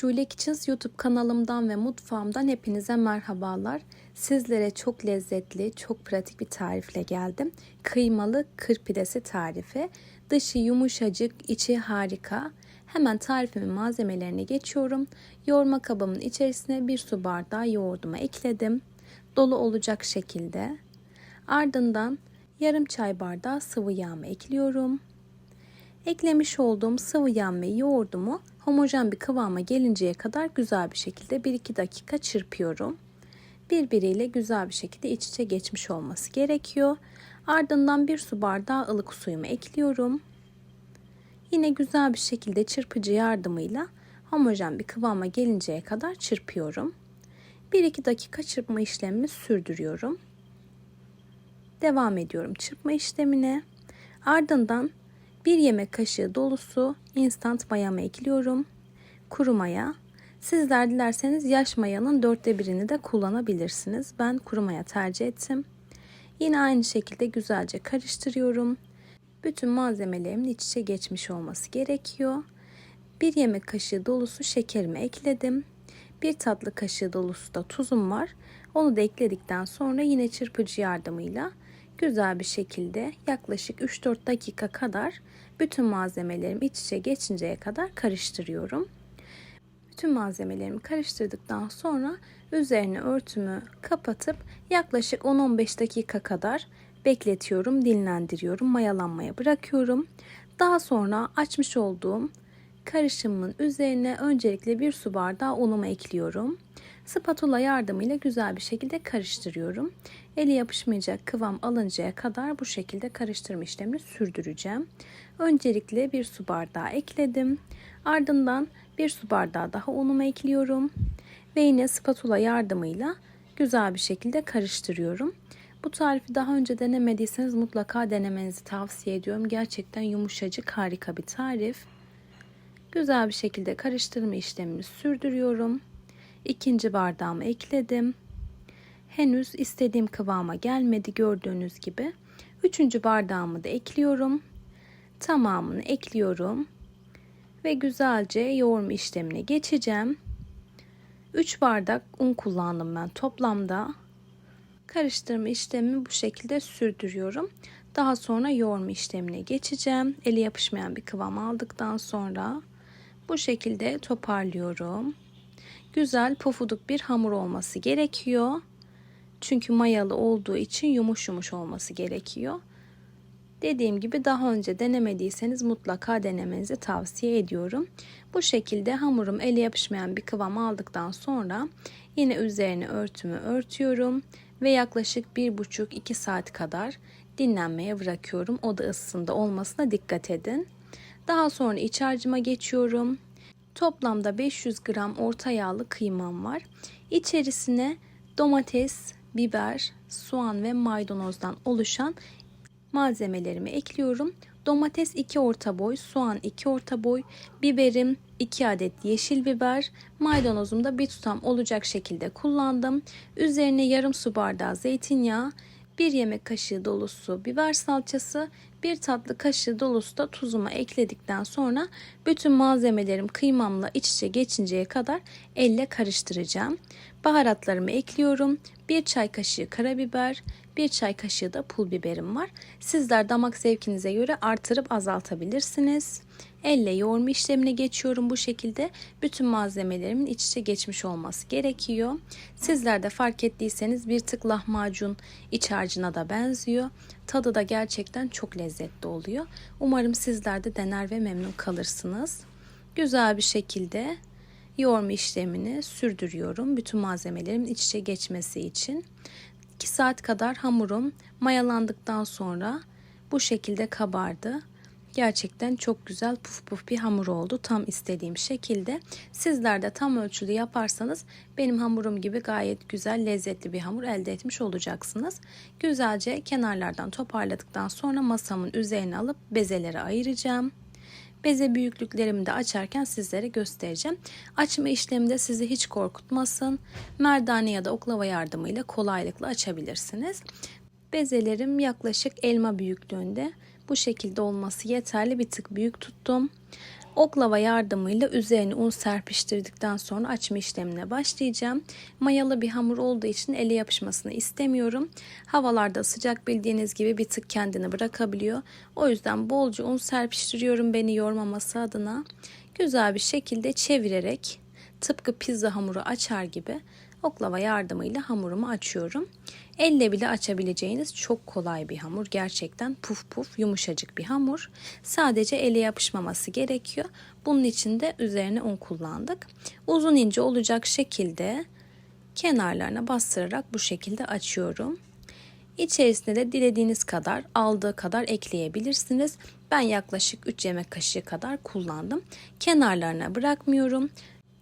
Şule Kitchens YouTube kanalımdan ve mutfağımdan hepinize merhabalar. Sizlere çok lezzetli, çok pratik bir tarifle geldim. Kıymalı kır pidesi tarifi. Dışı yumuşacık, içi harika. Hemen tarifimin malzemelerine geçiyorum. Yoğurma kabımın içerisine bir su bardağı yoğurdumu ekledim. Dolu olacak şekilde. Ardından yarım çay bardağı sıvı yağımı ekliyorum. Eklemiş olduğum sıvı yağ ve yoğurdumu homojen bir kıvama gelinceye kadar güzel bir şekilde 1-2 dakika çırpıyorum. Birbiriyle güzel bir şekilde iç içe geçmiş olması gerekiyor. Ardından bir su bardağı ılık suyumu ekliyorum. Yine güzel bir şekilde çırpıcı yardımıyla homojen bir kıvama gelinceye kadar çırpıyorum. 1-2 dakika çırpma işlemimi sürdürüyorum. Devam ediyorum çırpma işlemine. Ardından 1 yemek kaşığı dolusu instant mayamı ekliyorum. Kuru maya. Sizler dilerseniz yaş mayanın dörtte birini de kullanabilirsiniz. Ben kuru maya tercih ettim. Yine aynı şekilde güzelce karıştırıyorum. Bütün malzemelerimin iç içe geçmiş olması gerekiyor. 1 yemek kaşığı dolusu şekerimi ekledim. 1 tatlı kaşığı dolusu da tuzum var. Onu da ekledikten sonra yine çırpıcı yardımıyla güzel bir şekilde yaklaşık 3-4 dakika kadar bütün malzemelerimi iç içe geçinceye kadar karıştırıyorum. Bütün malzemelerimi karıştırdıktan sonra üzerine örtümü kapatıp yaklaşık 10-15 dakika kadar bekletiyorum, dinlendiriyorum, mayalanmaya bırakıyorum. Daha sonra açmış olduğum karışımın üzerine öncelikle bir su bardağı unumu ekliyorum. Spatula yardımıyla güzel bir şekilde karıştırıyorum. Eli yapışmayacak kıvam alıncaya kadar bu şekilde karıştırma işlemini sürdüreceğim. Öncelikle bir su bardağı ekledim. Ardından bir su bardağı daha unumu ekliyorum. Ve yine spatula yardımıyla güzel bir şekilde karıştırıyorum. Bu tarifi daha önce denemediyseniz mutlaka denemenizi tavsiye ediyorum. Gerçekten yumuşacık harika bir tarif. Güzel bir şekilde karıştırma işlemini sürdürüyorum. İkinci bardağımı ekledim. Henüz istediğim kıvama gelmedi gördüğünüz gibi. Üçüncü bardağımı da ekliyorum. Tamamını ekliyorum. Ve güzelce yoğurma işlemine geçeceğim. 3 bardak un kullandım ben toplamda. Karıştırma işlemi bu şekilde sürdürüyorum. Daha sonra yoğurma işlemine geçeceğim. Eli yapışmayan bir kıvam aldıktan sonra bu şekilde toparlıyorum. Güzel pofuduk bir hamur olması gerekiyor. Çünkü mayalı olduğu için yumuş yumuş olması gerekiyor. Dediğim gibi daha önce denemediyseniz mutlaka denemenizi tavsiye ediyorum. Bu şekilde hamurum ele yapışmayan bir kıvam aldıktan sonra yine üzerine örtümü örtüyorum ve yaklaşık 1,5-2 saat kadar dinlenmeye bırakıyorum. Oda ısısında olmasına dikkat edin. Daha sonra iç harcıma geçiyorum. Toplamda 500 gram orta yağlı kıymam var. İçerisine domates, biber, soğan ve maydanozdan oluşan malzemelerimi ekliyorum. Domates 2 orta boy, soğan 2 orta boy, biberim 2 adet yeşil biber, maydanozum da bir tutam olacak şekilde kullandım. Üzerine yarım su bardağı zeytinyağı, 1 yemek kaşığı dolusu biber salçası, 1 tatlı kaşığı dolusu da tuzumu ekledikten sonra bütün malzemelerim kıymamla iç içe geçinceye kadar elle karıştıracağım. Baharatlarımı ekliyorum. 1 çay kaşığı karabiber, 1 çay kaşığı da pul biberim var. Sizler damak zevkinize göre artırıp azaltabilirsiniz. Elle yoğurma işlemine geçiyorum bu şekilde. Bütün malzemelerimin iç içe geçmiş olması gerekiyor. Sizler de fark ettiyseniz bir tık lahmacun iç harcına da benziyor. Tadı da gerçekten çok lezzetli oluyor. Umarım sizler de dener ve memnun kalırsınız. Güzel bir şekilde yoğurma işlemini sürdürüyorum. Bütün malzemelerin iç içe geçmesi için. 2 saat kadar hamurum mayalandıktan sonra bu şekilde kabardı. Gerçekten çok güzel puf puf bir hamur oldu. Tam istediğim şekilde. Sizler de tam ölçülü yaparsanız benim hamurum gibi gayet güzel lezzetli bir hamur elde etmiş olacaksınız. Güzelce kenarlardan toparladıktan sonra masamın üzerine alıp bezelere ayıracağım. Beze büyüklüklerimi de açarken sizlere göstereceğim. Açma işlemi de sizi hiç korkutmasın. Merdane ya da oklava yardımıyla kolaylıkla açabilirsiniz. Bezelerim yaklaşık elma büyüklüğünde. Bu şekilde olması yeterli. Bir tık büyük tuttum. Oklava yardımıyla üzerine un serpiştirdikten sonra açma işlemine başlayacağım. Mayalı bir hamur olduğu için ele yapışmasını istemiyorum. Havalarda sıcak bildiğiniz gibi bir tık kendini bırakabiliyor. O yüzden bolca un serpiştiriyorum beni yormaması adına. Güzel bir şekilde çevirerek tıpkı pizza hamuru açar gibi oklava yardımıyla hamurumu açıyorum. Elle bile açabileceğiniz çok kolay bir hamur. Gerçekten puf puf yumuşacık bir hamur. Sadece ele yapışmaması gerekiyor. Bunun için de üzerine un kullandık. Uzun ince olacak şekilde kenarlarına bastırarak bu şekilde açıyorum. İçerisine de dilediğiniz kadar aldığı kadar ekleyebilirsiniz. Ben yaklaşık 3 yemek kaşığı kadar kullandım. Kenarlarına bırakmıyorum.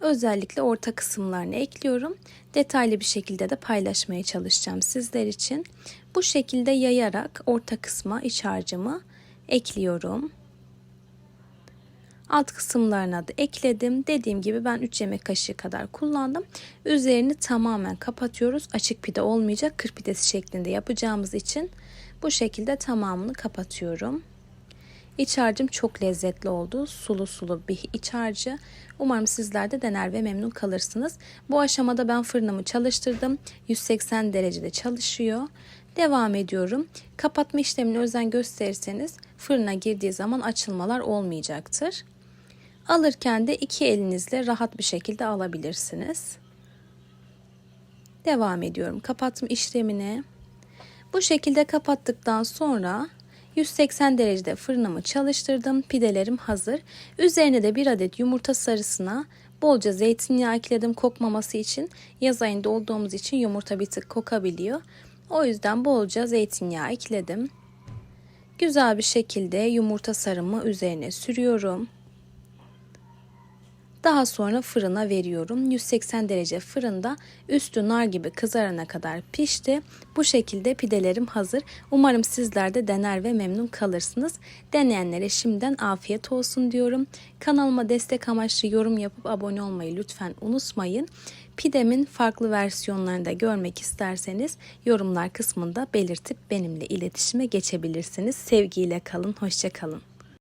Özellikle orta kısımlarını ekliyorum. Detaylı bir şekilde de paylaşmaya çalışacağım sizler için. Bu şekilde yayarak orta kısma iç harcımı ekliyorum. Alt kısımlarına da ekledim. Dediğim gibi ben 3 yemek kaşığı kadar kullandım. Üzerini tamamen kapatıyoruz. Açık pide olmayacak. Kır pidesi şeklinde yapacağımız için bu şekilde tamamını kapatıyorum. İç harcım çok lezzetli oldu. Sulu sulu bir iç harcı. Umarım sizler de dener ve memnun kalırsınız. Bu aşamada ben fırınımı çalıştırdım. 180 derecede çalışıyor. Devam ediyorum. Kapatma işlemine özen gösterirseniz fırına girdiği zaman açılmalar olmayacaktır. Alırken de iki elinizle rahat bir şekilde alabilirsiniz. Devam ediyorum kapatma işlemine. Bu şekilde kapattıktan sonra 180 derecede fırınımı çalıştırdım. Pidelerim hazır. Üzerine de bir adet yumurta sarısına bolca zeytinyağı ekledim kokmaması için. Yaz ayında olduğumuz için yumurta bir tık kokabiliyor. O yüzden bolca zeytinyağı ekledim. Güzel bir şekilde yumurta sarımı üzerine sürüyorum. Daha sonra fırına veriyorum. 180 derece fırında üstü nar gibi kızarana kadar pişti. Bu şekilde pidelerim hazır. Umarım sizler de dener ve memnun kalırsınız. Deneyenlere şimdiden afiyet olsun diyorum. Kanalıma destek amaçlı yorum yapıp abone olmayı lütfen unutmayın. Pidemin farklı versiyonlarını da görmek isterseniz yorumlar kısmında belirtip benimle iletişime geçebilirsiniz. Sevgiyle kalın, hoşça kalın.